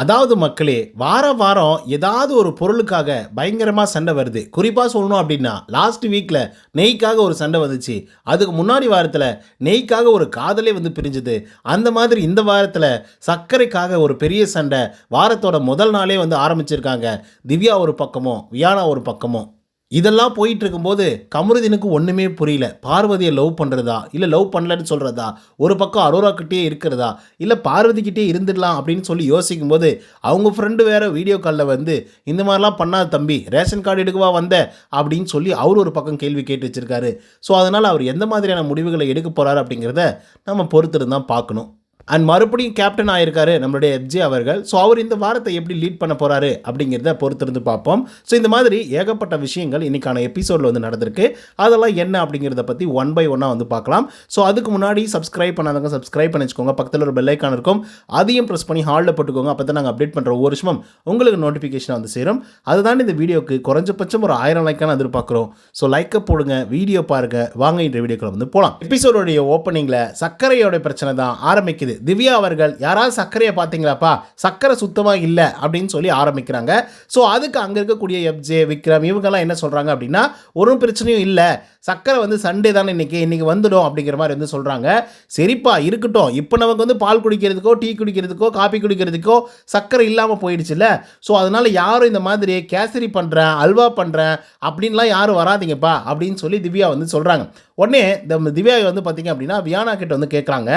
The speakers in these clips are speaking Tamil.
அதாவது மக்களே வார வாரம் ஏதாவது ஒரு பொருளுக்காக பயங்கரமாக சண்டை வருது. குறிப்பாக சொல்லணும் அப்படின்னா லாஸ்ட் வீக்கில் நெய்க்காக ஒரு சண்டை வந்துச்சு. அதுக்கு முன்னாடி வாரத்தில் நெய்க்காக ஒரு காதலே வந்து பிரிஞ்சுது. அந்த மாதிரி இந்த வாரத்தில் சர்க்கரைக்காக ஒரு பெரிய சண்டை வாரத்தோட முதல் நாளே வந்து ஆரம்பிச்சிருக்காங்க. திவ்யா ஒரு பக்கமும் வியானா ஒரு பக்கமும் இதெல்லாம் போயிட்டு இருக்கும்போது கமருதீனுக்கு ஒன்றுமே புரியல. பார்வதியை லவ் பண்ணுறதா இல்லை லவ் பண்ணலன்னு சொல்கிறதா ஒரு பக்கம் அரோராக்கிட்டே இருக்கிறதா? இல்லை பார்வதிக்கிட்டே இருந்துடலாம் அப்படின்னு சொல்லி யோசிக்கும் போது அவங்க ஃப்ரெண்டு வேற வீடியோ காலில் வந்து இந்த மாதிரிலாம் பண்ணாத தம்பி ரேஷன் கார்டு எடுக்கவா வந்த? அப்படின்னு சொல்லி அவர் ஒரு பக்கம் கேள்வி கேட்டு வச்சுருக்காரு. ஸோ அதனால் அவர் எந்த மாதிரியான முடிவுகளை எடுக்க போகிறாரு அப்படிங்கிறத நம்ம பொறுத்திருந்தான் பார்க்கணும். அண்ட் மறுபடியும் கேப்டன் ஆயிருக்காரு நம்மளுடைய எஃப்ஜே அவர்கள். ஸோ அவர் இந்த வாரத்தை எப்படி லீட் பண்ண போறாரு அப்படிங்கிறத பொறுத்திருந்து பார்ப்போம். ஸோ இந்த மாதிரி ஏகப்பட்ட விஷயங்கள் இன்னைக்கான எபிசோடில் வந்து நடந்திருக்கு. அதெல்லாம் என்ன அப்படிங்கிறத பற்றி ஒன் பை ஒன்னாக வந்து பார்க்கலாம். ஸோ அதுக்கு முன்னாடி சப்ஸ்கிரைப் பண்ணாதவங்க சப்ஸ்கிரைப் பண்ணி வச்சுக்கோங்க. பக்கத்தில் ஒரு பெல் இருக்கும். அதையும் ப்ரெஸ் பண்ணி ஹாலில் போட்டுக்கோங்க. அப்போ தான் நாங்கள் அப்டேட் பண்ணுற ஒவ்வொரு வருஷமும் உங்களுக்கு நோட்டிஃபிகேஷன் வந்து சேரும். அதுதான் இந்த வீடியோக்கு குறைஞ்சபட்சம் ஒரு ஆயிரம் லைக்கான எதிர்பார்க்குறோம். ஸோ லைக்கை போடுங்க வீடியோ பாருங்க. வாங்க இந்த வீடியோக்குள்ள வந்து போகலாம் எபிசோடோடைய ஓப்பனிங்கில் சர்க்கரையோட பிரச்சனை தான் ஆரம்பிக்குது. திவ்யா அவர்கள் யாராவது சர்க்கரையை பார்த்தீங்களாப்பா? சர்க்கரை சுத்தமாக இல்லை அப்படின்னு சொல்லி ஆரம்பிக்கிறாங்க. ஸோ அதுக்கு அங்கே இருக்கக்கூடிய எஃப்ஜே விக்ரம் இவங்கெல்லாம் என்ன சொல்கிறாங்க அப்படின்னா ஒரு பிரச்சனையும் இல்லை. சர்க்கரை வந்து சண்டே தானே இன்னைக்கு இன்னைக்கு வந்துடும் அப்படிங்கிற மாதிரி வந்து சொல்கிறாங்க சரிப்பா இருக்கட்டும். இப்போ நமக்கு வந்து பால் குடிக்கிறதுக்கோ டீ குடிக்கிறதுக்கோ காபி குடிக்கிறதுக்கோ சர்க்கரை இல்லாமல் போயிடுச்சுல்ல. ஸோ அதனால் யாரும் இந்த மாதிரி கேசரி பண்ணுறேன் அல்வா பண்ணுறேன் அப்படின்லாம் யாரும் வராதீங்கப்பா அப்படின்னு சொல்லி திவ்யா வந்து சொல்கிறாங்க உடனே இந்த திவ்யா வந்து பார்த்தீங்க அப்படின்னா வியானா கிட்ட வந்து கேட்குறாங்க.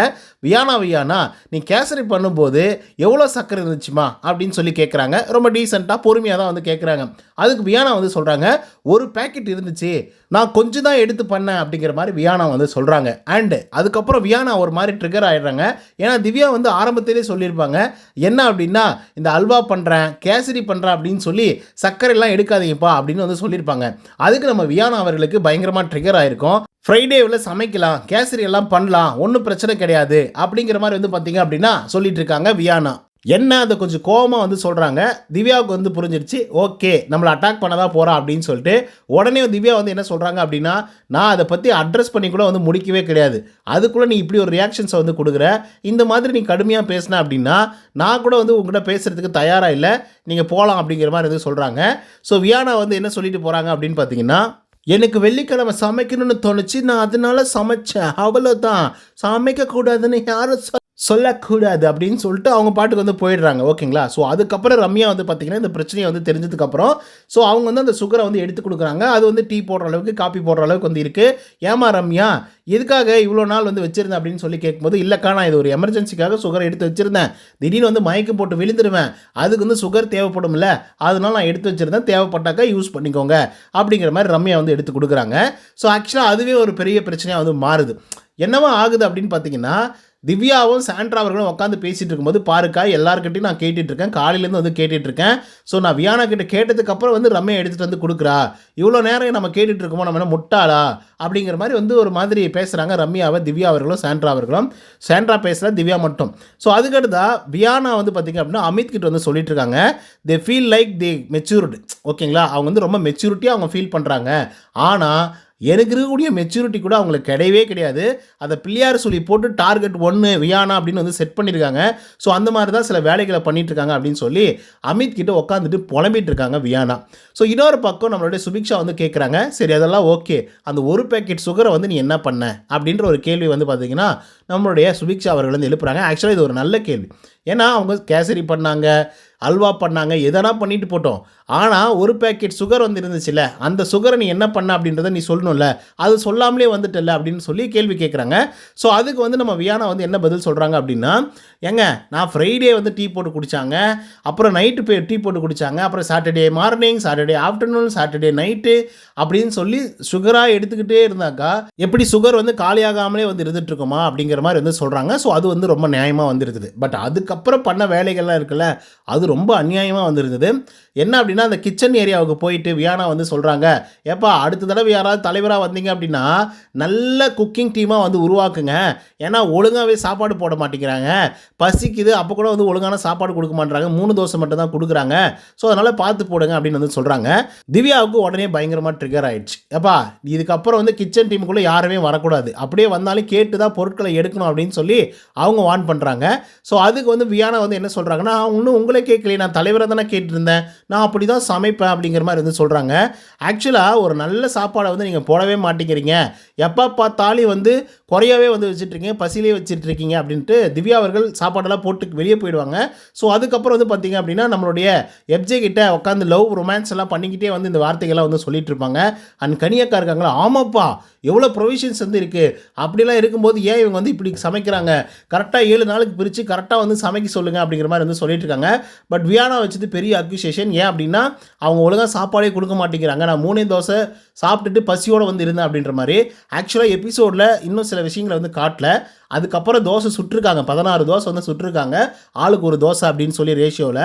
வியானா கேட்டானா நீ கேசரி பண்ணும்போது எவ்வளோ சர்க்கரை இருந்துச்சுமா? அப்படின்னு சொல்லி கேட்குறாங்க ரொம்ப டீசெண்டாக பொறுமையாக தான் வந்து கேட்குறாங்க அதுக்கு வியானா வந்து சொல்கிறாங்க ஒரு பேக்கெட் இருந்துச்சு. நான் கொஞ்சம் தான் எடுத்து பண்ணேன் அப்படிங்கிற மாதிரி வியானா வந்து சொல்கிறாங்க அண்டு அதுக்கப்புறம் வியானா ஒரு மாதிரி ட்ரிகர் ஆகிடுறாங்க ஏன்னா திவ்யா வந்து ஆரம்பத்திலே சொல்லியிருப்பாங்க என்ன அப்படின்னா இந்த அல்வா பண்ணுறேன் கேசரி பண்ணுறேன் அப்படின்னு சொல்லி சர்க்கரைலாம் எடுக்காதீங்கப்பா அப்படின்னு வந்து சொல்லியிருப்பாங்க. அதுக்கு நம்ம வியானா அவர்களுக்கு பயங்கரமாக ட்ரிகர் ஆகிருக்கும் ஃப்ரைடேவில் சமைக்கலாம் கேசரி எல்லாம் பண்ணலாம் ஒன்றும் பிரச்சனை கிடையாது அப்படிங்கிற மாதிரி வந்து பார்த்தீங்க அப்படின்னா சொல்லிட்டு இருக்காங்க வியானா. என்ன அதை கொஞ்சம் கோவமாக வந்து சொல்கிறாங்க திவ்யாவுக்கு வந்து புரிஞ்சிருச்சு. ஓகே நம்மளை அட்டாக் பண்ண தான் போகிறா அப்படின்னு சொல்லிட்டு உடனே திவ்யா வந்து என்ன சொல்கிறாங்க அப்படின்னா நான் அதை பற்றி அட்ரஸ் பண்ணி கூட வந்து முடிக்கவே கிடையாது. அதுக்குள்ளே நீ இப்படி ஒரு ரியாக்ஷன்ஸை வந்து கொடுக்குற. இந்த மாதிரி நீ கடுமையாக பேசின அப்படின்னா நான் கூட வந்து உங்கள்கிட்ட பேசுகிறதுக்கு தயாராக இல்லை. நீங்கள் போகலாம் அப்படிங்கிற மாதிரி வந்து சொல்கிறாங்க ஸோ வியானா வந்து என்ன சொல்லிட்டு போகிறாங்க அப்படின்னு பார்த்தீங்கன்னா எனக்கு வெள்ளிக்கிழமை சமைக்கணும்னு தோணுச்சு. நான் அதனால சமைச்சேன். அவ்வளோதான் சமைக்கக்கூடாதுன்னு யாரும் சொல்லக்கூடாது அப்படின்னு சொல்லிட்டு அவங்க பாட்டுக்கு வந்து போயிடுறாங்க ஓகேங்களா? ஸோ அதுக்கப்புறம் ரம்யா வந்து பார்த்தீங்கன்னா இந்த பிரச்சனையை வந்து தெரிஞ்சதுக்கப்புறம் ஸோ அவங்க வந்து அந்த சுகரை வந்து எடுத்து கொடுக்குறாங்க. அது வந்து டீ போடுற அளவுக்கு காப்பி போடுற அளவுக்கு வந்து இருக்குது ஏமா ரம்யா எதுக்காக இவ்வளோ நாள் வந்து வச்சிருந்தேன் அப்படின்னு சொல்லி கேட்கும்போது இல்லைக்கா நான் இது ஒரு எமர்ஜென்சிக்காக சுகர் எடுத்து வச்சிருந்தேன். திடீர்னு வந்து மயக்கம் போட்டு விழுந்துருவேன். அதுக்கு வந்து சுகர் தேவைப்படும்ல. அதனால நான் எடுத்து வச்சிருந்தேன். தேவைப்பட்டாக்கா யூஸ் பண்ணிக்கோங்க. அப்படிங்கிற மாதிரி ரம்யா வந்து எடுத்து கொடுக்குறாங்க. ஸோ ஆக்சுவலாக அதுவே ஒரு பெரிய பிரச்சனையாக வந்து மாறுது. என்னவா ஆகுது அப்படின்னு பார்த்தீங்கன்னா திவ்யாவும் சாண்ட்ரா அவர்களும் உட்காந்து பேசிகிட்டு இருக்கும்போது பாருக்கா எல்லாருக்கிட்டையும் நான் கேட்டுட்ருக்கேன். காலையிலேருந்து வந்து கேட்டுட்ருக்கேன். ஸோ நான் வியானா கிட்ட கேட்டதுக்கப்புறம் வந்து ரம்யா எடுத்துகிட்டு வந்து கொடுக்குறா. இவ்வளோ நேரம் நம்ம கேட்டுட்ருக்கோமோ நம்ம என்ன முட்டாளா? அப்படிங்கிற மாதிரி வந்து ஒரு மாதிரி பேசுகிறாங்க ரம்யாவை திவ்யா அவர்களும் சாண்ட்ரா அவர்களும். சாண்ட்ரா பேசுகிற திவ்யா மட்டும். ஸோ அதுக்கடுத்தா வியானா வந்து பார்த்திங்க அப்படின்னா அமித் கிட்ட வந்து சொல்லிட்டு இருக்காங்க they feel like the matured ஓகேங்களா? அவங்க வந்து ரொம்ப மெச்சூரிட்டியாக அவங்க ஃபீல் பண்ணுறாங்க ஆனால் எனக்கு இருக்கக்கூடிய மெச்சூரிட்டி கூட அவங்களுக்கு கிடையவே கிடையாது. அதை பிள்ளையார் சொல்லி போட்டு டார்கெட் ஒன்று வியானா அப்படின்னு வந்து செட் பண்ணியிருக்காங்க ஸோ அந்த மாதிரி தான் சில வேலைகளை பண்ணிட்டுருக்காங்க அப்படின்னு சொல்லி அமித் கிட்ட உட்காந்துட்டு புலம்பிட்டு இருக்காங்க வியானா ஸோ இன்னொரு பக்கம் நம்மளுடைய சுபிக்ஷா வந்து கேட்குறாங்க சரி அதெல்லாம் ஓகே அந்த ஒரு பேக்கெட் சுகரை வந்து நீ என்ன பண்ண? அப்படின்ற ஒரு கேள்வி வந்து பார்த்தீங்கன்னா நம்மளுடைய சுபிக்ஷா அவர்கள் வந்து எழுப்புறாங்க. ஆக்சுவலாக இது ஒரு நல்ல கேள்வி. ஏன்னா அவங்க கேசரி பண்ணாங்க அல்வா பண்ணாங்க எதனா பண்ணிட்டு போட்டோம். ஆனால் ஒரு பேக்கெட் சுகர் வந்து இருந்துச்சுல்ல அந்த சுகரை நீ என்ன பண்ண அப்படின்றத நீ சொல்லணும்ல அது சொல்லாமலே வந்துட்டல அப்படின்னு சொல்லி கேள்வி கேட்குறாங்க ஸோ அதுக்கு வந்து நம்ம வியானா வந்து என்ன பதில் சொல்கிறாங்க அப்படின்னா ஏங்க நான் ஃப்ரைடே வந்து டீ போட்டு குடித்தாங்க அப்புறம் நைட்டு போய் டீ போட்டு குடித்தாங்க அப்புறம் Saturday morning Saturday afternoon Saturday night அப்படின்னு சொல்லி சுகராக எடுத்துக்கிட்டே இருந்தாக்கா எப்படி சுகர் வந்து காலியாகாமலே வந்து இருந்துட்டு இருக்குமா அப்படிங்கிற மாதிரி வந்து சொல்கிறாங்க ஸோ அது வந்து ரொம்ப நியாயமாக வந்துருக்குது. பட் அதுக்கு அதுக்கப்புறம் பண்ண வேலைகள்லாம் இருக்குல்ல அது ரொம்ப அநியாயமாக வந்திருந்தது. என்ன அப்படின்னா அந்த கிச்சன் ஏரியாவுக்கு போயிட்டு வியானா வந்து சொல்கிறாங்க ஏப்பா அடுத்த தடவை யாராவது தலைவராக வந்தீங்க அப்படின்னா நல்ல குக்கிங் டீமாக வந்து உருவாக்குங்க. ஏன்னா ஒழுங்காகவே சாப்பாடு போட மாட்டேங்கிறாங்க. பசிக்குது அப்போ கூட வந்து ஒழுங்கான சாப்பாடு கொடுக்க மாட்டேறாங்க. மூணு தோசை மட்டும் தான் கொடுக்குறாங்க. ஸோ அதனால் பார்த்து போடுங்க அப்படின்னு வந்து சொல்கிறாங்க திவ்யாவுக்கு உடனே பயங்கரமாக ட்ரிகர் ஆயிடுச்சு. ஏப்பா இதுக்கப்புறம் வந்து கிச்சன் டீமுக்குள்ளே யாருமே வரக்கூடாது. அப்படியே வந்தாலும் கேட்டு தான் பொருட்களை எடுக்கணும் அப்படின்னு சொல்லி அவங்க வான் பண்ணுறாங்க ஸோ அதுக்கு வந்து வந்து வியானா வந்து என்ன சொல்கிறாங்கன்னா இன்னும் உங்களே கேட்கலையே நான் தலைவரை தானே கேட்டிருந்தேன். நான் அப்படி தான் சமைப்பேன் அப்படிங்கிற மாதிரி வந்து சொல்கிறாங்க ஆக்சுவலாக ஒரு நல்ல சாப்பாடை வந்து நீங்கள் போடவே மாட்டேங்கிறீங்க. எப்போ பார்த்தாலும் வந்து குறையவே வந்து வச்சுட்ருக்கீங்க பசியிலே வச்சுட்ருக்கீங்க அப்படின்ட்டு திவ்யா அவர்கள் சாப்பாடெல்லாம் போட்டு வெளியே போயிடுவாங்க. ஸோ அதுக்கப்புறம் வந்து பார்த்தீங்க அப்படின்னா நம்மளுடைய எப்ஜே கிட்ட உட்காந்து லவ் ரொமான்ஸ் எல்லாம் பண்ணிக்கிட்டே வந்து இந்த வார்த்தைகள்லாம் வந்து சொல்லிட்டு இருப்பாங்க. அண்ட் கனியக்கா இருக்காங்களா? ஆமாப்பா எவ்வளோ ப்ரொவிஷன்ஸ் வந்து இருக்குது அப்படிலாம் இருக்கும்போது ஏன் இவங்க வந்து இப்படி சமைக்கிறாங்க? கரெக்டாக ஏழு நாளுக்கு பிரித்து கரெக்டாக வந்து சமைக்க சொல்லுங்கள் அப்படிங்கிற மாதிரி வந்து சொல்லிட்டு இருக்காங்க. பட் வியானா வச்சது பெரிய அக்யூசேஷன் ஏன் அப்படின்னா அவங்க ஒழுங்காக சாப்பாடே கொடுக்க மாட்டேங்கிறாங்க. நான் மூணே தோசை சாப்பிட்டுட்டு பசியோடு வந்து இருந்தேன் அப்படின்ற மாதிரி ஆக்சுவலாக எபிசோடில் இன்னும் சில விஷயங்களை வந்து காட்டல. அதுக்கப்புறம் தோசை சுட்டிருக்காங்க. பதினாறு தோசை வந்து சுட்டிருக்காங்க. ஆளுக்கு ஒரு தோசை அப்படின்னு சொல்லி ரேஷியோவில்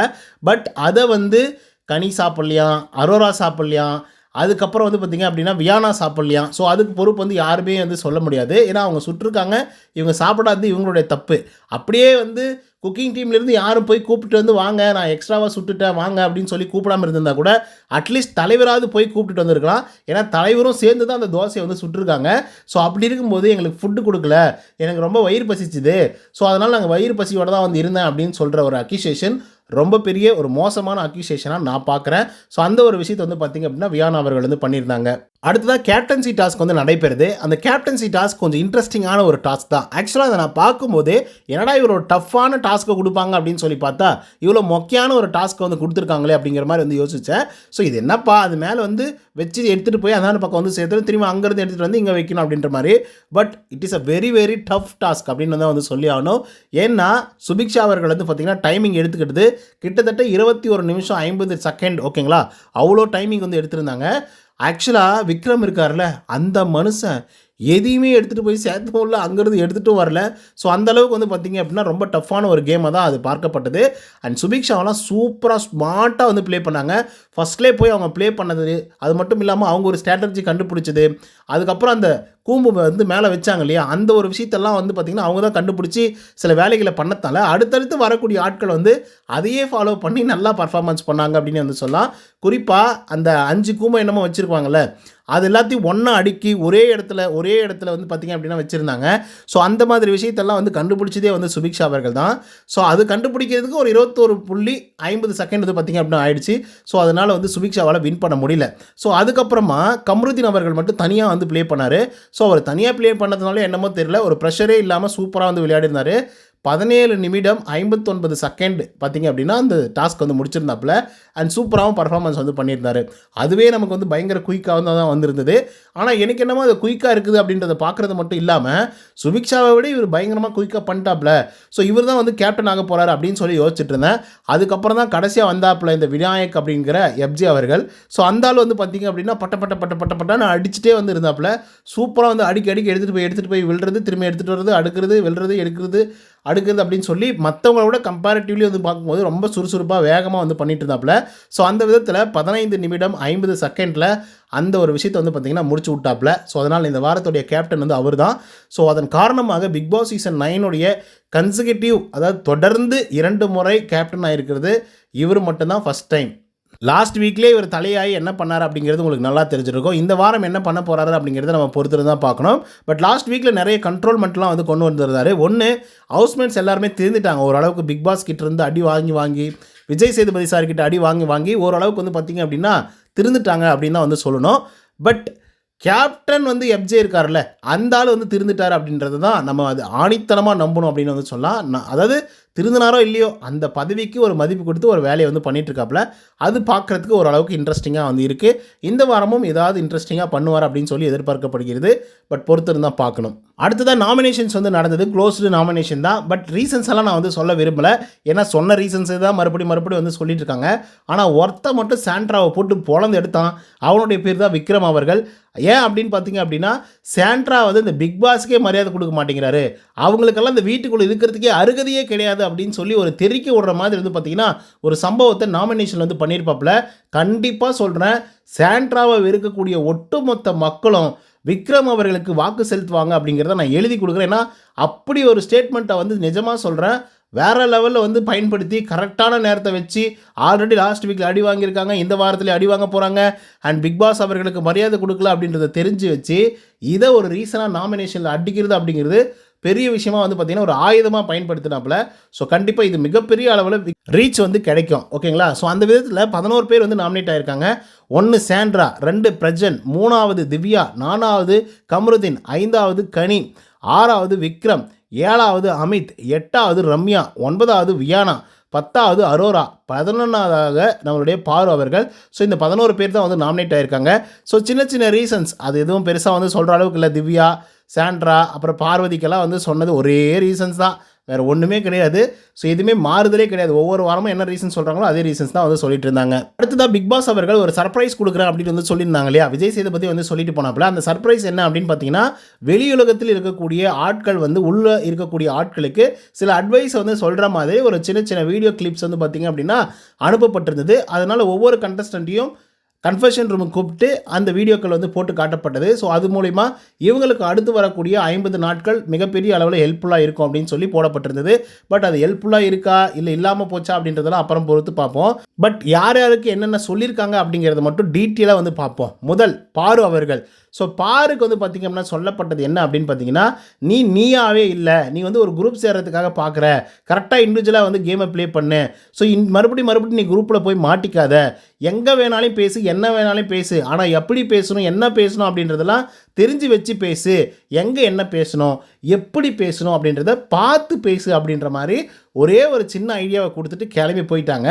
பட் அதை வந்து கனி சாப்பிட்லையாம் அரோரா சாப்பிட்லையாம் அதுக்கப்புறம் வந்து பார்த்திங்க அப்படின்னா வியானா சாப்பிட்லையாம் ஸோ அதுக்கு பொறுப்பு வந்து யாருமே வந்து சொல்ல முடியாது. ஏன்னா அவங்க சுட்டிருக்காங்க. இவங்க சாப்பிடாதது இவங்களுடைய தப்பு. அப்படியே வந்து குக்கிங் டீம்லேருந்து யாரும் போய் கூப்பிட்டு வந்து வாங்க நான் எக்ஸ்ட்ராவாக சுட்டுட்டேன் வாங்க அப்படின்னு சொல்லி கூப்பிடாம இருந்திருந்தா கூட அட்லீஸ்ட் தலைவராவது போய் கூப்பிட்டு வந்திருக்கலாம். ஏன்னா தலைவரும் சேர்ந்து தான் அந்த தோசையை வந்து சுட்டிருக்காங்க. ஸோ அப்படி இருக்கும்போது எங்களுக்கு ஃபுட்டு கொடுக்கல. எனக்கு ரொம்ப வயிறு பசிச்சுது. ஸோ அதனால் நாங்கள் வயிறு பசியோட தான் வந்து இருந்தேன் அப்படின்னு சொல்கிற ஒரு அக்யூசேஷன் ரொம்ப பெரிய ஒரு மோசமான அக்யூசேஷனாக நான் பார்க்குறேன். ஸோ அந்த ஒரு விஷயத்தை வந்து பார்த்திங்க அப்படின்னா வியானா அவர்கள் வந்து பண்ணியிருந்தாங்க. அடுத்ததாக கேப்டன்சி டாஸ்க் வந்து நடைபெறுது. அந்த கேப்டன்சி டாஸ்க் கொஞ்சம் இன்ட்ரெஸ்டிங்கான ஒரு டாஸ்க் தான். ஆக்சுவலாக அதை நான் பார்க்கும்போது என்னடா இவர் ஒரு டஃப்பான டாஸ்க்கை கொடுப்பாங்க அப்படின்னு சொல்லி பார்த்தா இவ்வளோ மொக்கையான ஒரு டாஸ்க்கை வந்து கொடுத்துருக்காங்களே அப்படிங்கிற மாதிரி வந்து யோசித்தேன் ஸோ இது என்னப்பா அது மேலே வந்து வச்சு எடுத்துகிட்டு போய் அதான பக்கம் வந்து சேர்த்து திரும்பி அங்கேருந்து எடுத்துகிட்டு வந்து இங்கே வைக்கணும் அப்படின்ற மாதிரி. But it is a very very tough task அப்படின்னு தான் வந்து சொல்லி ஆகணும். ஏன்னா சுபிக்ஷா அவர்கள் வந்து பார்த்திங்கன்னா டைமிங் எடுத்துக்கிட்டது கிட்டத்தட்ட இருபத்தி ஒரு நிமிஷம் ஐம்பது செகண்ட் ஓகேங்களா அவ்வளோ டைமிங் வந்து எடுத்திருந்தாங்க. ஆக்சுவலாக விக்ரம் இருக்கார்ல அந்த மனுஷன் எதையுமே எடுத்துகிட்டு போய் சேர்த்தும் இல்லை அங்கேருந்து எடுத்துகிட்டும் வரல. ஸோ அந்தளவுக்கு வந்து பார்த்திங்க அப்படின்னா ரொம்ப டஃப்பான ஒரு கேமாக தான் அது பார்க்கப்பட்டது. அண்ட் சுபிக்ஷாவெலாம் சூப்பராக ஸ்மார்ட்டாக வந்து ப்ளே பண்ணாங்க. ஃபஸ்ட்லேயே போய் அவங்க ப்ளே பண்ணது அது மட்டும் இல்லாமல் அவங்க ஒரு ஸ்ட்ராட்டஜி கண்டுபிடிச்சது. அதுக்கப்புறம் அந்த கூம்பு வந்து மேலே வச்சாங்க இல்லையா? அந்த ஒரு விஷயத்தெல்லாம் வந்து பார்த்திங்கன்னா அவங்க தான் கண்டுபிடிச்சி சில வேலைகளை பண்ணத்தால அடுத்தடுத்து வரக்கூடிய ஆட்கள் வந்து அதையே ஃபாலோ பண்ணி நல்லா பர்ஃபார்மன்ஸ் பண்ணாங்க அப்படின்னு வந்து சொல்லலாம். குறிப்பாக அந்த அஞ்சு கூம்பை என்னமோ வச்சுருப்பாங்கல்ல அது எல்லாத்தையும் ஒன்றா அடுக்கி ஒரே இடத்துல ஒரே இடத்துல வந்து பார்த்திங்க அப்படின்னா வச்சுருந்தாங்க. ஸோ அந்த மாதிரி விஷயத்தெல்லாம் வந்து கண்டுபிடிச்சதே வந்து சுபிக்ஷா அவர்கள் தான். ஸோ அது கண்டுபிடிக்கிறதுக்கு ஒரு இருபத்தோரு புள்ளி ஐம்பது செகண்ட் வந்து பார்த்திங்க அப்படின்னா ஆயிடுச்சு. ஸோ அதனால் வந்து சுபிக்ஷாவால் வின் பண்ண முடியல. ஸோ அதுக்கப்புறமா கம்ருதீன் அவர்கள் மட்டும் தனியாக வந்து ப்ளே பண்ணார். ஸோ அவர் தனியாக ப்ளே பண்ணதுனால என்னமோ தெரியல. ஒரு ப்ரெஷரே இல்லாமல் சூப்பராக வந்து விளையாடிருந்தார். பதினேழு நிமிடம் ஐம்பத்தொன்பது செகண்ட் பார்த்தீங்க அப்படின்னா அந்த டாஸ்க் வந்து முடிச்சிருந்தாப்புல அண்ட் சூப்பராகவும் பர்ஃபார்மன்ஸ் வந்து பண்ணியிருந்தாரு. அதுவே நமக்கு வந்து பயங்கர குயிக்காக தான் வந்திருந்தது. ஆனால் எனக்கு என்னமோ அது குயிக்காக இருக்குது அப்படின்றத பார்க்குறது மட்டும் இல்லாமல் சுபிக்ஷாவை விட இவர் பயங்கரமாக குயிக்காக பண்ணிட்டாப்புல. ஸோ இவர் தான் வந்து கேப்டன் ஆக போகிறார் அப்படின்னு சொல்லி யோசிச்சுட்டு இருந்தேன். அதுக்கப்புறம் தான் கடைசியாக வந்தாப்புல இந்த விநாயக் அப்படிங்கிற எப்ஜி அவர்கள். ஸோ அந்த ஆள் வந்து பார்த்தீங்க அப்படின்னா பட்ட பட்ட பட்ட பட்ட பட்டான்னு அடிச்சுட்டே வந்து இருந்தாப்புல சூப்பராக வந்து அடிக்கி அடிக்க எடுத்துகிட்டு போய் எடுத்துகிட்டு போய் விழுறது திரும்பி எடுத்துகிட்டு வர்றது அடுக்கிறது விழுறது எடுக்கிறது அடுக்குது அப்படின்னு சொல்லி மற்றவங்கள விட கம்பேரிட்டிவ்லி வந்து பார்க்கும்போது ரொம்ப சுறுசுறுப்பாக வேகமாக வந்து பண்ணிட்டு இருந்தாப்புல. ஸோ அந்த விதத்தில் பதினைந்து நிமிடம் ஐம்பது செகண்டில் அந்த ஒரு விஷயத்தை வந்து பார்த்திங்கன்னா முடிச்சு விட்டாப்புல. ஸோ அதனால் இந்த வாரத்துடைய கேப்டன் வந்து அவர் தான் ஸோ அதன் காரணமாக பிக் பாஸ் சீசன் நைனுடைய கன்சிகட்டிவ் அதாவது தொடர்ந்து இரண்டு முறை கேப்டன் ஆகிருக்கிறது இவர் மட்டும்தான் ஃபஸ்ட் டைம் லாஸ்ட் வீக்லேயே இவர் தலையாய் என்ன பண்ணார் அப்படிங்கிறது உங்களுக்கு நல்லா தெரிஞ்சிருக்கும். இந்த வாரம் என்ன பண்ண போகிறாரு அப்படிங்கிறத நம்ம பொறுத்து தான் பார்க்கணும். பட் லாஸ்ட் வீக்கில் நிறைய கண்ட்ரோல்மெண்ட்லாம் வந்து கொண்டு வந்திருந்தாரு. ஒன்று ஹவுஸ்மேட்ஸ் எல்லாருமே திருந்துட்டாங்க. ஓரளவுக்கு பிக் பாஸ் கிட்ட இருந்து அடி வாங்கி வாங்கி விஜய் சேதுபதி சார் கிட்ட அடி வாங்கி வாங்கி ஓரளவுக்கு வந்து பார்த்திங்க அப்படின்னா திருந்துட்டாங்க அப்படின்னு தான் வந்து சொல்லணும். பட் கேப்டன் வந்து எப்ஜே இருக்கார்ல அந்த ஆள் வந்து திருந்துட்டார் அப்படின்றது தான் நம்ம அது ஆணித்தனமாக நம்பணும் அப்படின்னு வந்து சொல்லலாம். நான் அதாவது திருந்தினாரோ இல்லையோ அந்த பதவிக்கு ஒரு மதிப்பு கொடுத்து ஒரு வேலையை வந்து பண்ணிகிட்ருக்காப்புல அது பார்க்குறதுக்கு ஓரளவுக்கு இன்ட்ரெஸ்டிங்காக வந்து இருக்குது இந்த வாரமும் ஏதாவது இன்ட்ரெஸ்டிங்காக பண்ணுவார் அப்படின்னு சொல்லி எதிர்பார்க்கப்படுகிறது. பட் பொறுத்திருந்து பார்க்கணும். அடுத்ததான் நாமினேஷன்ஸ் வந்து நடந்தது. க்ளோஸ்டு நாமினேஷன் தான். பட் ரீசன்ஸ் எல்லாம் நான் வந்து சொல்ல விரும்பலை. ஏன்னா சொன்ன ரீசன்ஸே தான் மறுபடியும் மறுபடியும் வந்து சொல்லிட்டு இருக்காங்க. ஆனால் ஒருத்த மட்டும் சாண்ட்ராவை போட்டு பொழந்து எடுத்தான். அவனுடைய பேர் தான் விக்ரம் அவர்கள். ஏன் அப்படின்னு பார்த்தீங்க அப்படின்னா சாண்ட்ரா வந்து இந்த பிக் பாஸ்க்கே மரியாதை கொடுக்க மாட்டேங்கிறாரு. அவங்களுக்கெல்லாம் இந்த வீட்டுக்குள்ளே இருக்கிறதுக்கே அருகதையே கிடையாது அப்படின்னு சொல்லி ஒரு தெறிக்க விடுற மாதிரி வந்து பார்த்தீங்கன்னா ஒரு சம்பவத்தை நாமினேஷன் வந்து பண்ணியிருப்பாப்புல. கண்டிப்பாக சொல்கிறேன் சாண்ட்ராவை இருக்கக்கூடிய ஒட்டுமொத்த மக்களும் விக்ரம் அவர்களுக்கு வாக்கு செலுத்துவாங்க அப்படிங்கிறத நான் எழுதி கொடுக்குறேன். ஏன்னா அப்படி ஒரு ஸ்டேட்மெண்ட்டை வந்து நிஜமாக சொல்கிறேன் வேறு லெவலில் வந்து பயன்படுத்தி கரெக்டான நேரத்தை வச்சு ஆல்ரெடி லாஸ்ட் வீக்கில் அடி வாங்கியிருக்காங்க. இந்த வாரத்தில் அடி வாங்க போகிறாங்க அண்ட் பிக் பாஸ் அவர்களுக்கு மரியாதை கொடுக்கல அப்படின்றத தெரிஞ்சு வச்சு இதை ஒரு ரீசனாக நாமினேஷனில் அடிக்கிறது அப்படிங்கிறது பெரிய விஷயமா வந்து பார்த்தீங்கன்னா ஒரு ஆயுதமாக பயன்படுத்தினாப்புல. ஸோ கண்டிப்பாக இது மிகப்பெரிய அளவில் ரீச் வந்து கிடைக்கும். ஓகேங்களா? ஸோ அந்த விதத்தில் பதினோரு பேர் வந்து நாமினேட் ஆயிருக்காங்க. ஒன்று சாண்ட்ரா ரெண்டு பிரஜன் மூணாவது திவ்யா நாலாவது கமருதீன் ஐந்தாவது கனி ஆறாவது விக்ரம் ஏழாவது அமித் எட்டாவது ரம்யா ஒன்பதாவது வியானா பத்தாவது அரோரா பதினொன்றாவதாக நம்மளுடைய பாரு அவர்கள். ஸோ இந்த பதினோரு பேர் தான் வந்து நாமினேட் ஆகியிருக்காங்க ஸோ சின்ன சின்ன ரீசன்ஸ் அது எதுவும் பெருசாக வந்து சொல்கிற அளவுக்கு இல்லை. திவ்யா சாண்ட்ரா அப்புறம் பார்வதிக்கெல்லாம் வந்து சொன்னது ஒரே ரீசன்ஸ் தான். வேறு ஒன்றுமே கிடையாது. ஸோ எதுவுமே மாறுதலே கிடையாது. ஒவ்வொரு வாரமும் என்ன ரீசன் சொல்கிறாங்களோ அதே ரீசன்ஸ் தான் வந்து சொல்லிட்டு இருந்தாங்க. அடுத்ததாக பிக் பாஸ் அவர்கள் ஒரு சர்ப்ரைஸ் கொடுக்குறேன் அப்படின்னு வந்து சொல்லியிருந்தாங்க இல்லையா? விஜய் சேதுபதி வந்து சொல்லிட்டு போனாப்புல. அந்த சர்ப்ரைஸ் என்ன அப்படின்னு பார்த்தீங்கன்னா வெளியுலகத்தில் இருக்கக்கூடிய ஆட்கள் வந்து உள்ளே இருக்கக்கூடிய ஆட்களுக்கு சில அட்வைஸ் வந்து சொல்கிற மாதிரி ஒரு சின்ன சின்ன வீடியோ கிளிப்ஸ் வந்து பார்த்தீங்க அப்படின்னா அனுப்பப்பட்டிருந்தது. அதனால் ஒவ்வொரு கண்டஸ்டண்ட்டையும் கன்ஃபர்ஷன் ரூமுக்கு கூப்பிட்டு அந்த வீடியோக்கள் வந்து போட்டு காட்டப்பட்டது. ஸோ அது மூலிமா இவங்களுக்கு அடுத்து வரக்கூடிய ஐம்பது நாட்கள் மிகப்பெரிய அளவில் ஹெல்ப்ஃபுல்லாக இருக்கும் அப்படின்னு சொல்லி போடப்பட்டிருந்தது. பட் அது ஹெல்ப்ஃபுல்லாக இருக்கா? இல்லை இல்லாமல் போச்சா? அப்படின்றதெல்லாம் அப்புறம் பொறுத்து பார்ப்போம். பட் யார் யாருக்கு என்னென்ன சொல்லியிருக்காங்க அப்படிங்கிறத மட்டும் டீட்டெயிலாக வந்து பார்ப்போம். முதல் பாரு அவர்கள். ஸோ பாருக்கு வந்து பார்த்திங்க அப்படின்னா சொல்லப்பட்டது என்ன அப்படின்னு பார்த்தீங்கன்னா நீ நீயாவே இல்லை. நீ வந்து ஒரு குரூப் சேர்றதுக்காக பார்க்குற கரெக்டாக இண்டிவிஜுவலாக வந்து கேமை ப்ளே பண்ணு. ஸோ இன் மறுபடியும் மறுபடியும் நீ குரூப்பில் போய் மாட்டிக்காத. எங்கே வேணாலும் பேசி என்ன வேணாலும் பேசு. ஆனால் எப்படி பேசணும் என்ன பேசணும் அப்படின்றதெல்லாம் தெரிஞ்சு வச்சு பேசு. எங்கே என்ன பேசணும் எப்படி பேசணும் அப்படின்றத பார்த்து பேசு அப்படின்ற மாதிரி ஒரே ஒரு சின்ன ஐடியாவை கொடுத்துட்டு கிளம்பி போயிட்டாங்க.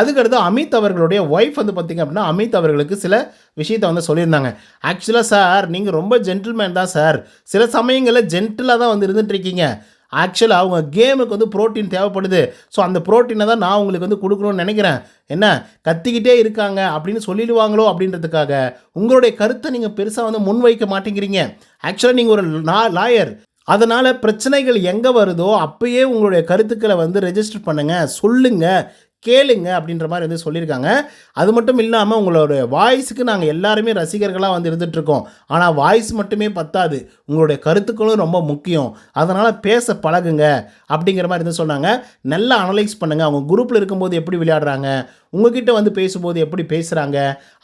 அதுக்கடுத்து அமித் அவர்களுடைய ஒய்ஃப் வந்து பார்த்திங்க அப்படின்னா அமித் அவர்களுக்கு சில விஷயத்தை வந்து சொல்லியிருந்தாங்க. ஆக்சுவலாக சார் நீங்கள் ரொம்ப ஜென்டில்மேன் தான் சார் சில சமயங்களில் ஜென்டிலாக தான் வந்து இருந்துகிட்ருக்கீங்க ஆக்சுவலாக அவங்க கேமுக்கு வந்து ப்ரோட்டீன் தேவைப்படுது. ஸோ அந்த புரோட்டீனை தான் நான் உங்களுக்கு வந்து கொடுக்கணும்னு நினைக்கிறேன். என்ன? கத்திக்கிட்டே இருக்காங்க அப்படின்னு சொல்லிடுவாங்களோ அப்படின்றதுக்காக உங்களுடைய கருத்தை நீங்கள் பெருசாக வந்து முன்வைக்க மாட்டேங்கிறீங்க. ஆக்சுவலாக நீங்கள் ஒரு லாயர் அதனால் பிரச்சனைகள் எங்கே வருதோ அப்பயே உங்களுடைய கருத்துக்களை வந்து ரெஜிஸ்டர் பண்ணுங்கள் சொல்லுங்கள் கேளுங்க அப்படின்ற மாதிரி வந்து சொல்லியிருக்காங்க. அது மட்டும் இல்லாமல் உங்களோட வாய்ஸுக்கு நாங்கள் எல்லாருமே ரசிகர்களாக வந்து இருந்துகிட்ருக்கோம் ஆனால் வாய்ஸ் மட்டுமே பத்தாது. உங்களுடைய கருத்துக்களும் ரொம்ப முக்கியம். அதனால் பேச பழகுங்க அப்படிங்கிற மாதிரி வந்து சொன்னாங்க. நல்லா அனலைஸ் பண்ணுங்கள் அவங்க குரூப்பில் இருக்கும்போது எப்படி விளையாடுறாங்க? உங்ககிட்ட வந்து பேசும்போது எப்படி பேசுகிறாங்க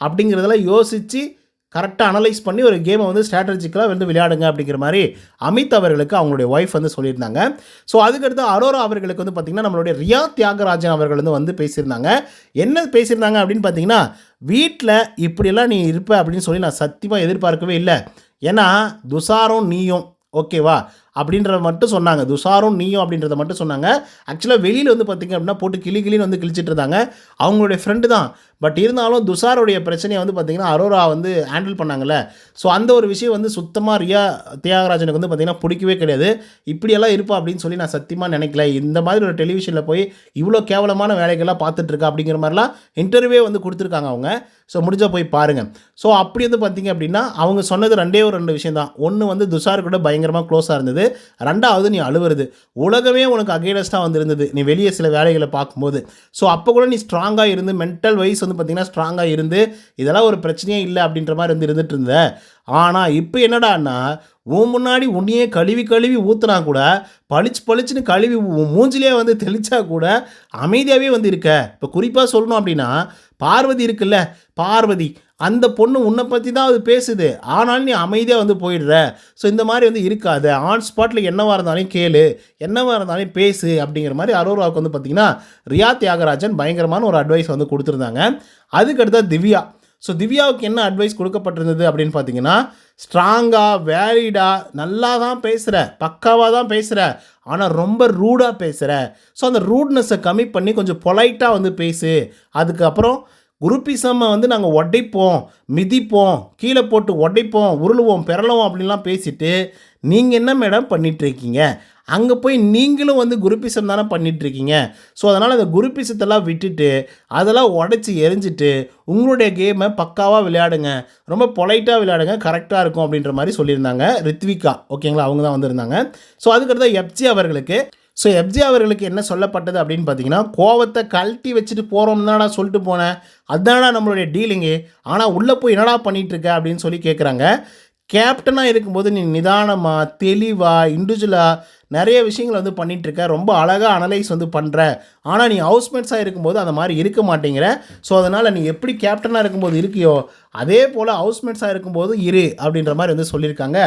அப்படிங்கிறதெல்லாம் யோசித்து கரெக்டாக அனலைஸ் பண்ணி ஒரு கேமை வந்து ஸ்ட்ராட்டஜிக்கலாக வந்து விளையாடுங்க அப்படிங்கிற மாதிரி அமித் அவர்களுக்கு அவங்களுடைய ஒய்ஃப் வந்து சொல்லியிருந்தாங்க. ஸோ அதுக்கடுத்து அரோரா அவர்களுக்கு வந்து பார்த்திங்கன்னா நம்மளுடைய ரியா தியாகராஜன் அவர்கள் வந்து வந்து பேசியிருந்தாங்க. என்ன பேசியிருந்தாங்க அப்படின்னு பார்த்தீங்கன்னா வீட்டில் இப்படியெல்லாம் நீ இருப்ப அப்படின்னு சொல்லி நான் சத்தியமாக எதிர்பார்க்கவே இல்லை. ஏன்னா துசாரும் நீயும் ஓகேவா அப்படின்றத மட்டும் சொன்னாங்க. துஷாரும் நீயும் அப்படின்றத மட்டும் சொன்னாங்க. ஆக்சுவலாக வெளியில் வந்து பார்த்திங்க அப்படின்னா போட்டு கிளி கிளின்னு வந்து கிழிச்சிட்டு இருந்தாங்க. அவங்களுடைய ஃப்ரெண்டு தான். பட் இருந்தாலும் துஷாருடைய பிரச்சனையை வந்து பார்த்திங்கன்னா அரோரா வந்து ஹேண்டில் பண்ணாங்கல்ல. ஸோ அந்த ஒரு விஷயம் வந்து சுத்தமாக ரியா தியாகராஜனுக்கு வந்து பார்த்திங்கன்னா பிடிக்கவே கிடையாது. இப்படியெல்லாம் இருப்பா அப்படின்னு சொல்லி நான் சத்தியமாக நினைக்கல. இந்த மாதிரி ஒரு டெலிவிஷனில் போய் இவ்வளோ கேவலமான வேலைகள்லாம் பார்த்துட்ருக்கா அப்படிங்கிற மாதிரிலாம் இன்டர்வியூவே வந்து கொடுத்துருக்காங்க அவங்க. ஸோ முடிஞ்சால் போய் பாருங்கள் ஸோ அப்படி வந்து பார்த்திங்க அப்படின்னா அவங்க சொன்னது ரெண்டே ஒரு ரெண்டு விஷயம் தான் ஒன்று வந்து துஷார் கூட பயங்கரமாக க்ளோஸாக இருந்தது. ரெண்டாவது நீ அழுவுறது. உலகமே உனக்கு அகேனஸ்டாக வந்து இருந்தது நீ வெளியே சில வேலைகளை பார்க்கும்போது. ஸோ அப்போ கூட நீ ஸ்ட்ராங்காக இருந்து மென்டல் வைஸ் வந்து பார்த்திங்கன்னா ஸ்ட்ராங்காக இருந்து இதெல்லாம் ஒரு பிரச்சனையே இல்லை அப்படின்ற மாதிரி வந்து இருந்துட்டு இருந்த. ஆனால் இப்போ என்னடான்னா உன் முன்னாடி உன்னையே கழுவி கழுவி ஊற்றுனா கூட பளிச்சு பளிச்சுன்னு கழுவி உன் மூஞ்சிலே வந்து தெளிச்சா கூட அமைதியாகவே வந்து இருக்க. இப்போ குறிப்பாக சொல்லணும் அப்படின்னா பார்வதி இருக்குல்ல பார்வதி அந்த பொண்ணு உன்னை பற்றி தான் அது பேசுது. ஆனாலும் நீ அமைதியாக வந்து போயிடுற. ஸோ இந்த மாதிரி வந்து இருக்காது. ஆன் ஸ்பாட்டில் என்னவாக இருந்தாலும் கேளு. என்னவாக இருந்தாலும் பேசு அப்படிங்கிற மாதிரி அரோராவுக்கு வந்து பார்த்திங்கன்னா ரியா தியாகராஜன் பயங்கரமான ஒரு அட்வைஸ் வந்து கொடுத்துருந்தாங்க. அதுக்கடுத்தா திவ்யா. ஸோ திவ்யாவுக்கு என்ன அட்வைஸ் கொடுக்கப்பட்டிருந்தது அப்படின்னு பார்த்தீங்கன்னா ஸ்ட்ராங்காக வேலிடாக நல்லா தான் பேசுகிற பக்காவாக தான் பேசுகிற ஆனால் ரொம்ப ரூடாக பேசுகிற ஸோ அந்த ரூட்னஸை கம்மி பண்ணி கொஞ்சம் பொலைட்டாக வந்து பேசு. அதுக்கப்புறம் குருப்பிசம்மை வந்து நாங்கள் உடைப்போம் மிதிப்போம் கீழே போட்டு உடைப்போம் உருளுவோம் பிறளவோம் அப்படின்லாம் பேசிட்டு நீங்கள் என்ன மேடம் பண்ணிகிட்ருக்கீங்க அங்கே போய் நீங்களும் வந்து குருப்பிசம் தானே பண்ணிகிட்ருக்கீங்க ஸோ அதனால் அந்த குருப்பிசத்தெல்லாம் விட்டுட்டு அதெல்லாம் உடச்சி எரிஞ்சிட்டு உங்களுடைய கேமை பக்காவாக விளையாடுங்க. ரொம்ப பொலைட்டாக விளையாடுங்க கரெக்டாக இருக்கும் அப்படின்ற மாதிரி சொல்லியிருந்தாங்க ரித்விகா. ஓகேங்களா அவங்க தான் வந்திருந்தாங்க. ஸோ அதுக்கடுத்து எப்ஜி அவர்களுக்கு. ஸோ எப்ஜி அவர்களுக்கு என்ன சொல்லப்பட்டது அப்படின்னு பார்த்தீங்கன்னா கோவத்தை கழட்டி வச்சுட்டு போகிறோம் தானடா சொல்லிட்டு போனேன். அதுதானடா நம்மளுடைய டீலிங்கு ஆனால் உள்ளே போய் என்னடா பண்ணிகிட்ருக்க அப்படின்னு சொல்லி கேட்குறாங்க கேப்டனாக இருக்கும்போது நீ நிதானமாக தெளிவாக இண்டிவிஜுவலாக நிறைய விஷயங்கள் வந்து பண்ணிகிட்ருக்க ரொம்ப அழகாக அனலைஸ் வந்து பண்ணுற ஆனால் நீ ஹவுஸ்மேட்ஸாக இருக்கும்போது அந்த மாதிரி இருக்க மாட்டேங்கிற. ஸோ அதனால் நீ எப்படி கேப்டனாக இருக்கும்போது இருக்கியோ அதே போல் ஹவுஸ்மேட்ஸாக இருக்கும்போது இரு அப்படின்ற மாதிரி வந்து சொல்லியிருக்காங்க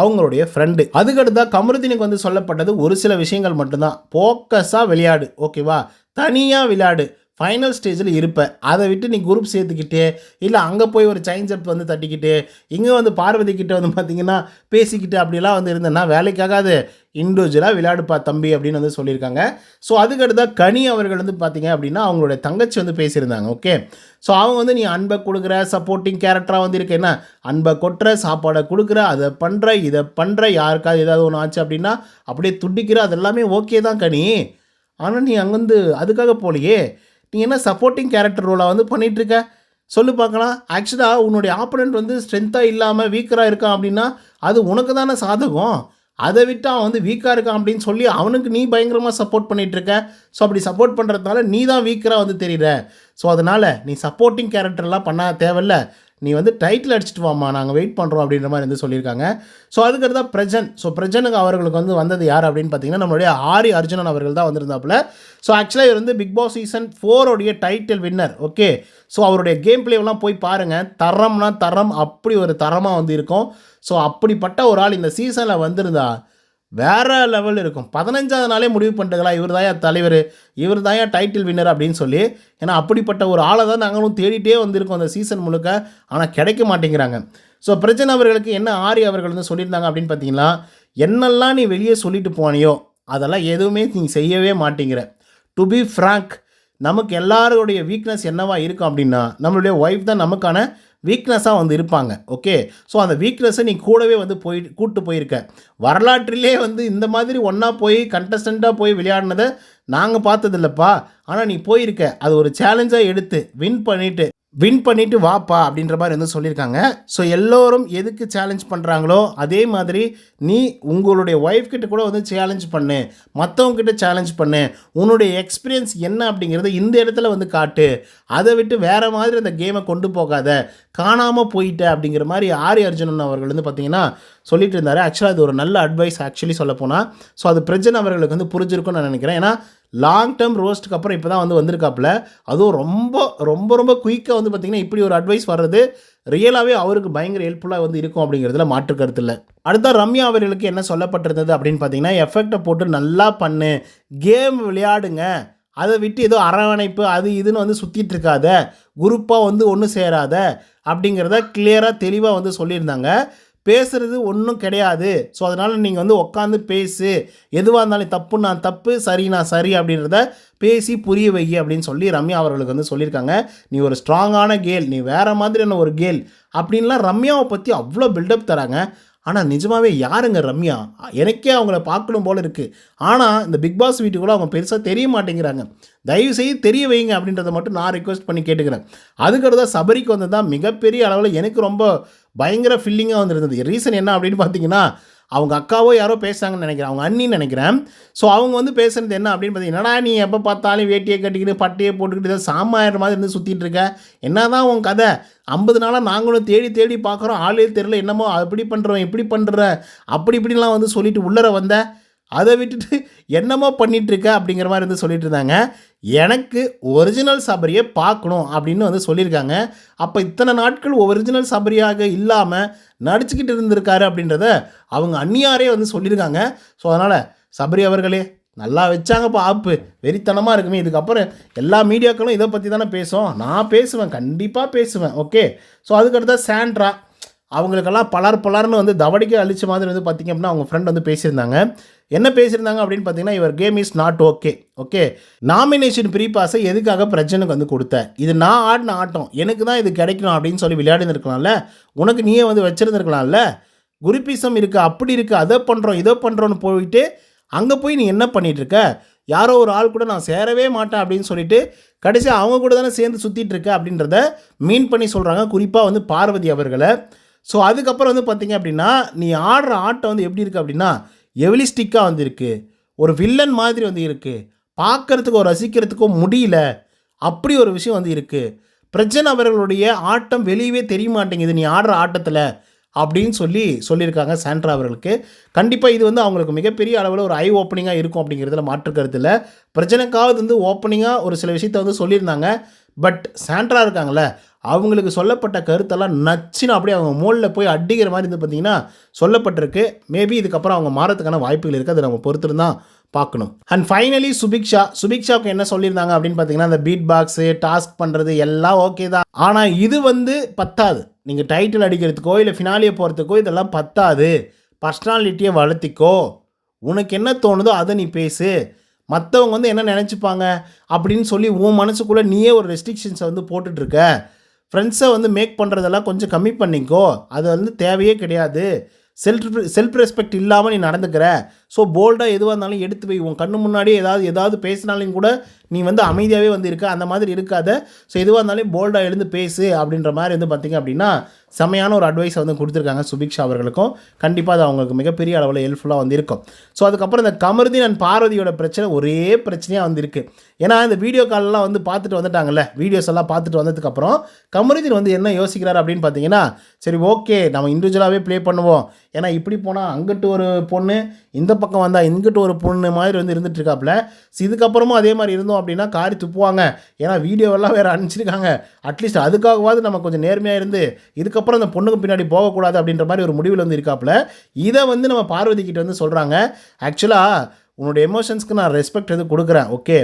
அவங்களுடைய ஃப்ரெண்டு அதுக்கடுத்தா கமருதீனுக்கு வந்து சொல்லப்பட்டது ஒரு சில விஷயங்கள் மட்டும்தான். ஃபோக்கஸாக விளையாடு ஓகேவா தனியாக விளையாடு. ஃபைனல் ஸ்டேஜில் இருப்ப. அதை விட்டு நீ குரூப் சேர்த்துக்கிட்டு இல்லை அங்கே போய் ஒரு சைன்ஸ் அப் வந்து தட்டிக்கிட்டு இங்கே வந்து பார்வதி கிட்டே வந்து பார்த்தீங்கன்னா பேசிக்கிட்டு அப்படிலாம் வந்து இருந்தேன்னா வேலைக்காகாது. இண்டிவிஜுவலாக விளையாடுப்பா தம்பி அப்படின்னு வந்து சொல்லியிருக்காங்க. ஸோ அதுக்கடுத்தா கனி அவர்கள் வந்து பார்த்தீங்க அப்படின்னா அவங்களுடைய தங்கச்சி வந்து பேசியிருந்தாங்க ஓகே ஸோ அவங்க வந்து நீ அன்பை கொடுக்குற சப்போர்ட்டிங் கேரக்டராக வந்து இருக்க என்ன? அன்பை கொட்டுற சாப்பாடை கொடுக்குற அதை பண்ணுற இதை பண்ணுற யாருக்காவது ஏதாவது ஒன்று ஆச்சு அப்படின்னா அப்படியே துடிக்கிற அதெல்லாமே ஓகே தான் கனி. ஆனால் நீ அங்கேருந்து அதுக்காக போகலையே. நீ என்ன சப்போர்ட்டிங் கேரக்டர் ரோலாக வந்து பண்ணிகிட்ருக்க சொல்லு பார்க்கலாம். ஆக்சுவலாக உன்னுடைய ஆப்பனண்ட் வந்து ஸ்ட்ரென்த்தாக இல்லாமல் வீக்கராக இருக்கான் அப்படின்னா அது உனக்கு தானே சாதகம். அதை விட்டு அவன் வந்து வீக்காக இருக்கான் அப்படின்னு சொல்லி அவனுக்கு நீ பயங்கரமாக சப்போர்ட் பண்ணிகிட்ருக்க இருக்க ஸோ அப்படி சப்போர்ட் பண்ணுறதுனால நீ தான் வீக்கராக வந்து தெரியுற. ஸோ அதனால் நீ சப்போர்ட்டிங் கேரக்டர்லாம் பண்ண தேவையில்ல. நீ வந்து டைட்டில் அடிச்சிட்டு வாமா நாங்கள் வெயிட் பண்ணுறோம் அப்படின்ற மாதிரி வந்து சொல்லியிருக்காங்க. ஸோ அதுக்கடுத்தா பிரஜன். ஸோ பிரஜனுக்கு அவர்களுக்கு வந்து வந்தது யார் அப்படின்னு பார்த்தீங்கன்னா நம்மளுடைய ஆரி அர்ஜுனன் அவர்கள் தான் வந்திருந்தாப்புல. ஸோ ஆக்சுவலாக இவர் வந்து பிக் பாஸ் சீசன் ஃபோரோடைய டைட்டில் வின்னர் ஓகே ஸோ அவருடைய கேம் பிளேவெல்லாம் போய் பாருங்கள் தரம்னா தரம் அப்படி ஒரு தரமாக வந்து இருக்கும். ஸோ அப்படிப்பட்ட ஒரு ஆள் இந்த சீசனில் வந்திருந்தா வேறு லெவல் இருக்கும். பதினஞ்சாவது நாளே முடிவு பண்ணிட்டுங்களா? இவர் தான் தலைவர் இவர் தான் டைட்டில் வின்னர் அப்படின்னு சொல்லி. ஏன்னா அப்படிப்பட்ட ஒரு ஆளை தான் நாங்களும் தேடிட்டே வந்திருக்கோம் அந்த சீசன் முழுக்க. ஆனால் கிடைக்க மாட்டேங்கிறாங்க. ஸோ பிரச்சனை அவர்களுக்கு என்ன ஆரி அவர்கள் வந்து சொல்லியிருந்தாங்க அப்படின்னு பார்த்தீங்கன்னா என்னெல்லாம் நீ வெளியே சொல்லிட்டு போனியோ அதெல்லாம் எதுவுமே நீ செய்யவே மாட்டேங்கிற. டு பி ஃப்ராங்க் நமக்கு எல்லாருடைய வீக்னஸ் என்னவா இருக்கும் அப்படின்னா நம்மளுடைய ஒய்ஃப் தான் நமக்கான வீக்னஸாக வந்து இருப்பாங்க. ஓகே ஸோ அந்த வீக்னஸை நீ கூடவே வந்து போய் கூட்டு போயிருக்க. வரலாற்றிலே வந்து இந்த மாதிரி ஒன்றா போய் கண்டஸ்டண்ட்டாக போய் விளையாடினதை நாங்கள் பார்த்ததில்லப்பா. ஆனால் நீ போயிருக்க. அது ஒரு சேலஞ்சாக எடுத்து வின் பண்ணிவிட்டு வின் பண்ணிட்டு வாப்பா அப்படின்ற மாதிரி வந்து சொல்லியிருக்காங்க. ஸோ எல்லோரும் எதுக்கு சேலஞ்ச் பண்ணுறாங்களோ அதே மாதிரி நீ உங்களுடைய ஒய்ஃப் கிட்ட கூட வந்து சேலஞ்ச் பண்ணு. மற்றவங்கிட்ட சேலஞ்ச் பண்ணு. உன்னுடைய எக்ஸ்பீரியன்ஸ் என்ன அப்படிங்கிறத இந்த இடத்துல வந்து காட்டு. அதை விட்டு வேறு மாதிரி அந்த கேமை கொண்டு போகாத. காணாமல் போயிட்ட அப்படிங்கிற மாதிரி ஆரி அர்ஜுனன் அவர்கள் வந்து பார்த்தீங்கன்னா சொல்லிட்டு இருந்தார். ஆக்சுவலாக அது ஒரு நல்ல அட்வைஸ் ஆக்சுவலி சொல்லப்போனால் ஸோ அது பிரஜன் அவர்களுக்கு வந்து புரிஞ்சிருக்கும்னு நான் நினைக்கிறேன். ஏன்னா லாங் டேர்ம் ரோஸ்ட்டுக்கு அப்புறம் இப்போ தான் வந்து வந்திருக்காப்புல. அதுவும் ரொம்ப ரொம்ப ரொம்ப குயிக்காக வந்து பார்த்திங்கன்னா இப்படி ஒரு அட்வைஸ் வர்றது ரியலாகவே அவருக்கு பயங்கர ஹெல்ப்ஃபுல்லாக வந்து இருக்கும் அப்படிங்கிறதுல மாற்று கருத்து இல்லை. அடுத்த ரம்யா அவர்களுக்கு என்ன சொல்லப்பட்டிருந்தது அப்படின்னு பார்த்தீங்கன்னா எஃபெக்டை போட்டு நல்லா பண்ணு கேம் விளையாடுங்க. அதை விட்டு ஏதோ அரவணைப்பு அது இதுன்னு வந்து சுற்றிட்டு இருக்காத குரூப்பாக வந்து ஒன்றும் சேராத அப்படிங்கிறத கிளியராக தெளிவாக வந்து சொல்லியிருந்தாங்க. பேசுறது ஒன்றும் கிடையாது. ஸோ அதனால் நீங்கள் வந்து உட்காந்து பேசு. எதுவாக இருந்தாலும் தப்பு நான் தப்பு சரி நான் சரி அப்படின்றத பேசி புரிய வை அப்படின்னு சொல்லி ரம்யா அவர்களுக்கு வந்து சொல்லியிருக்காங்க. நீ ஒரு ஸ்ட்ராங்கான கேல் நீ வேறு மாதிரியான ஒரு கேல் அப்படின்லாம் ரம்யாவை பற்றி அவ்வளோ பில்டப் தராங்க. ஆனால் நிஜமாகவே யாருங்க ரம்யா? எனக்கே அவங்கள பார்க்கணும் போல் இருக்குது ஆனால் இந்த பிக் பாஸ் வீட்டுக்குள்ள அவங்க பெருசாக தெரிய மாட்டேங்கிறாங்க. தயவு செய்து தெரிய வைங்க அப்படின்றத மட்டும் நான் ரிக்வெஸ்ட் பண்ணி கேட்டுக்கிறேன். அதுக்கடுத்தா சபரிக்கு வந்தது தான் மிகப்பெரிய அளவில் எனக்கு ரொம்ப பயங்கர ஃபில்லிங்காக வந்துருந்தது. ரீசன் என்ன அப்படின்னு பார்த்தீங்கன்னா அவங்க அக்காவோ யாரோ பேசுகிறாங்கன்னு நினைக்கிறேன். அவங்க அண்ணின்னு நினைக்கிறேன். ஸோ அவங்க வந்து பேசுகிறது என்ன அப்படின்னு பார்த்தீங்கன்னா நீ எப்போ பார்த்தாலும் வேட்டியை கட்டிக்கிட்டு பட்டையை போட்டுக்கிட்டு இதை சாமாயிரம் மாதிரி இருந்து சுற்றிட்டு இருக்க? என்ன தான் உன் கதை? ஐம்பது நாளாக நாங்களும் தேடி தேடி பார்க்குறோம். ஆளே தெரியல. என்னமோ அப்படி பண்ணுறோம் இப்படி பண்ணுற அப்படி இப்படிலாம் வந்து சொல்லிட்டு உள்ளர வந்த அதை விட்டுட்டு என்னமோ பண்ணிகிட்ருக்க அப்படிங்கிற மாதிரி வந்து சொல்லிட்டு இருந்தாங்க எனக்கு ஒரிஜினல் சபரியை பார்க்கணும் அப்படின்னு வந்து சொல்லியிருக்காங்க. அப்போ இத்தனை நாட்கள் ஒரிஜினல் சபரியாக இல்லாமல் நடிச்சுக்கிட்டு இருந்திருக்காரு அப்படின்றத அவங்க அந்நியாரே வந்து சொல்லியிருக்காங்க. ஸோ அதனால் சபரி அவர்களே நல்லா வச்சாங்கப்பா ஆப்பு. வெறித்தனமாக இருக்குமே. இதுக்கப்புறம் எல்லா மீடியாக்களும் இதை பற்றி தானே பேசும். நான் பேசுவேன். கண்டிப்பாக பேசுவேன். ஓகே? ஸோ அதுக்கடுத்த சாண்ட்ரா. அவங்களுக்கெல்லாம் பலர் பலர்னு வந்து தவடிக்க அழிச்ச மாதிரி வந்து பார்த்திங்க அப்படின்னா அவங்க ஃப்ரெண்ட் வந்து பேசியிருந்தாங்க. என்ன பேசியிருந்தாங்க அப்படின்னு பார்த்தீங்கன்னா இவர் game is not okay okay nomination free பாஸை எதுக்காக பிரச்சனைக்கு வந்து கொடுத்த? இது நான் ஆடின ஆட்டம். எனக்கு தான் இது கிடைக்கணும் அப்படின்னு சொல்லி விளையாடிருக்கலாம்ல உனக்கு நீயே வந்து வச்சுருந்துருக்கலாம்ல? குருப்பிசம் இருக்குது அப்படி இருக்குது அதை பண்ணுறோம் இதை பண்ணுறோன்னு போயிட்டு அங்கே போய் நீ என்ன பண்ணிகிட்ருக்க யாரோ ஒரு ஆள் கூட நான் சேரவே மாட்டேன் அப்படின்னு சொல்லிட்டு கடைசியாக அவங்க கூட தானே சேர்ந்து சுற்றிட்டு இருக்க அப்படின்றத மீன் பண்ணி சொல்கிறாங்க குறிப்பாக வந்து பார்வதி அவர்களை. ஸோ அதுக்கப்புறம் வந்து பார்த்தீங்க அப்படின்னா நீ ஆடுற ஆட்டம் வந்து எப்படி இருக்குது அப்படின்னா எவலிஸ்டிக்காக வந்திருக்கு? ஒரு வில்லன் மாதிரி வந்து இருக்குது பார்க்கறதுக்கோ ரசிக்கிறதுக்கோ முடியல. அப்படி ஒரு விஷயம் வந்து இருக்குது பிரஜன் அவர்களுடைய ஆட்டம் வெளியவே தெரிய மாட்டேங்குது நீ ஆடுற ஆட்டத்தில் அப்படின்னு சொல்லி சொல்லியிருக்காங்க சாண்ட்ரா அவர்களுக்கு. கண்டிப்பாக இது வந்து அவங்களுக்கு மிகப்பெரிய அளவில் ஒரு ஐ ஓப்பனிங்காக இருக்கும் அப்படிங்கிறதுல மாற்றுக்கிறதுல இல்லை. பிரச்சனைக்காவது வந்து ஓப்பனிங்காக ஒரு சில விஷயத்த வந்து சொல்லியிருந்தாங்க. பட் சாண்ட்ரா இருக்காங்களே அவங்களுக்கு சொல்லப்பட்ட கருத்தெல்லாம் நச்சுன்னு அப்படியே அவங்க மோலில் போய் அடிக்கிற மாதிரி இருந்து பார்த்தீங்கன்னா சொல்லப்பட்டிருக்கு. மேபி இதுக்கப்புறம் அவங்க மாறத்துக்கான வாய்ப்புகள் இருக்குது அதை நம்ம பொறுத்திருந்து தான் பார்க்கணும். அண்ட் ஃபைனலி சுபிக்ஷா சுபிக்ஷாவுக்கு என்ன சொல்லியிருந்தாங்க அப்படின்னு பார்த்தீங்கன்னா அந்த பீட் பாக்ஸு டாஸ்க் பண்ணுறது எல்லாம் ஓகே தான். ஆனால் இது வந்து பத்தாது. நீங்கள் டைட்டில் அடிக்கிறதுக்கோ இல்லை ஃபினாலியை போகிறதுக்கோ இதெல்லாம் பத்தாது. பர்சனாலிட்டியை வளர்த்திக்கோ. உனக்கு என்ன தோணுதோ அதை நீ பேசு. மற்றவங்க வந்து என்ன நினச்சிப்பாங்க அப்படின்னு சொல்லி உன் மனசுக்குள்ளே நீயே ஒரு ரெஸ்ட்ரிக்ஷன்ஸை வந்து போட்டுட்ருக்க ஃப்ரெண்ட்ஸை வந்து மேக் பண்ணுறதெல்லாம் கொஞ்சம் கம்மி பண்ணிக்கோ. அது வந்து தேவையே கிடையாது. செல்ஃப் செல்ஃப் ரெஸ்பெக்ட் இல்லாமல் நீ நடந்துக்கிற. ஸோ போல்டாக எதுவாக இருந்தாலும் எடுத்து போய் உன் கண்ணு முன்னாடியே ஏதாவது ஏதாவது பேசினாலும் கூட நீ வந்து அமைதியாகவே வந்து இருக்க. அந்த மாதிரி இருக்காத. ஸோ எதுவாக இருந்தாலும் போல்டாக எழுந்து பேசு அப்படின்ற மாதிரி வந்து பார்த்திங்க அப்படின்னா செமையான ஒரு அட்வைஸை வந்து கொடுத்துருக்காங்க சுபிக்ஷா அவர்களுக்கும். கண்டிப்பாக அது அவங்களுக்கு மிகப்பெரிய அளவில் ஹெல்ப்ஃபுல்லாக வந்து இருக்கும் ஸோ அதுக்கப்புறம் இந்த கமருதீன் அண்ட் பார்வதியோட பிரச்சனை ஒரே பிரச்சனையாக வந்து இருக்குது ஏன்னா இந்த வீடியோ கால்லாம் வந்து பார்த்துட்டு வந்துட்டாங்கல்ல. வீடியோஸ் எல்லாம் பார்த்துட்டு வந்ததுக்கப்புறம் கமருதீன் வந்து என்ன யோசிக்கிறார் அப்படின்னு பார்த்தீங்கன்னா சரி ஓகே நம்ம இண்டிவிஜுவலாகவே ப்ளே பண்ணுவோம். ஏன்னா இப்படி போனால் அங்கிட்டு ஒரு பொண்ணு இந்த பக்கம் வந்தால் இங்கிட்டு ஒரு பொண்ணு மாதிரி வந்து இருந்துட்டு இருக்காப்புல. ஸோ இதுக்கப்புறமும் அதே மாதிரி இருந்தோம் அப்படின்னா காரி துப்புவாங்க. ஏன்னா வீடியோவெல்லாம் வேறு அனுப்பிச்சிருக்காங்க. அட்லீஸ்ட் அதுக்காகவாவது நம்ம கொஞ்சம் நேர்மையாக இருந்து இதுக்கப்புறம் அந்த பொண்ணுக்கு பின்னாடி போகக்கூடாது அப்படின்ற மாதிரி ஒரு முடிவில் வந்து இருக்காப்புல. இதை வந்து நம்ம பார்வதி கிட்ட வந்து சொல்கிறாங்க ஆக்சுவலாக உன்னோட எமோஷன்ஸ்க்கு நான் ரெஸ்பெக்ட் எது கொடுக்குறேன் ஓகே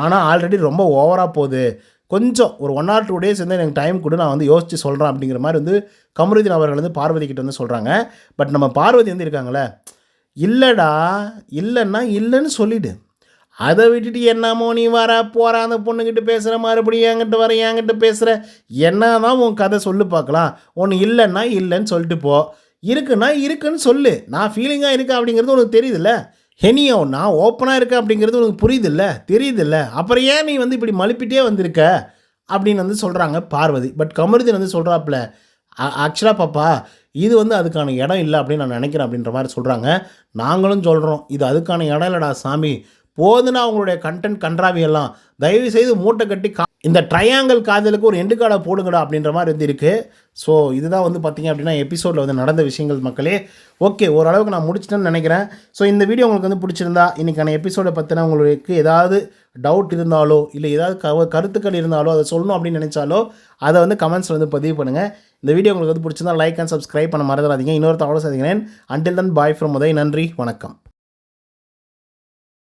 ஆனால் ஆல்ரெடி ரொம்ப ஓவராக போகுது. கொஞ்சம் ஒரு ஒன் ஆர் டூ டேஸ் வந்து எனக்கு டைம் கொடு நான் வந்து யோசித்து சொல்கிறேன் அப்படிங்கிற மாதிரி வந்து கமருதீன் அவர்கள் வந்து பார்வதி கிட்ட வந்து சொல்கிறாங்க பட் நம்ம பார்வதி வந்து இருக்காங்களே இல்லைடா இல்லைன்னா இல்லைன்னு சொல்லிவிடு அதை விட்டுட்டு என்னமோ நீ வர போகிற அந்த பொண்ணுக்கிட்ட பேசுகிற மறுபடியும் என்கிட்ட வர என்கிட்ட பேசுகிற என்ன தான் உன் கதை சொல்லு பார்க்கலாம். ஒன்று இல்லைன்னா இல்லைன்னு சொல்லிட்டு போ. இருக்குன்னா இருக்குன்னு சொல்லு. நான் ஃபீலிங்காக இருக்கேன் அப்படிங்கிறது உனக்கு தெரியுதுல்ல? ஹெனியோ நான் ஓப்பனாக இருக்கேன் அப்படிங்கிறது உனக்கு புரியுதில்ல? தெரியுதில்ல? அப்புறம் ஏன் நீ வந்து இப்படி மழுப்பிட்டே வந்திருக்க? அப்படின்னு வந்து சொல்கிறாங்க பார்வதி. பட் கமருதீன் வந்து சொல்கிறாப்புல ஆக்சுவலாக பாப்பா இது வந்து அதுக்கான இடம் இல்லை அப்படின்னு நான் நினைக்கிறேன் அப்படின்ற மாதிரி சொல்கிறாங்க நாங்களும் சொல்கிறோம் இது அதுக்கான இடம் இல்லைடா சாமி. போதுன்னா அவங்களுடைய கண்டென்ட் கன்றாவியெல்லாம் தயவு செய்து மூட்டை கட்டி கா இந்த ட்ரையாங்கிள் காதலுக்கு ஒரு எண்டு கார்டை போடுங்கடா அப்படின்ற மாதிரி இருந்திருக்கு. இருக்குது ஸோ இதுதான் வந்து பார்த்திங்க அப்படின்னா எபிசோடில் வந்து நடந்த விஷயங்கள் மக்களே. ஓகே ஓரளவுக்கு நான் முடிச்சிட்டேன்னு நினைக்கிறேன். ஸோ இந்த வீடியோ உங்களுக்கு வந்து பிடிச்சிருந்தா இன்றைக்கான எபிசோடை பற்றின உங்களுக்கு ஏதாவது டவுட் இருந்தாலோ இல்லை ஏதாவது க கருத்துக்கள் இருந்தாலோ அதை சொல்லணும் அப்படின்னு நினச்சாலோ அதை வந்து கமெண்ட்ஸில் வந்து பதிவு பண்ணுங்கள் இந்த வீடியோ உங்களுக்கு வந்து பிடிச்சிருந்தா லைக் அண்ட் சப்ஸ்கிரைப் பண்ண மறந்துடாதீங்க. இன்னொரு தகவல் சந்திக்கிறேன். Until then bye from Uday நன்றி. வணக்கம்.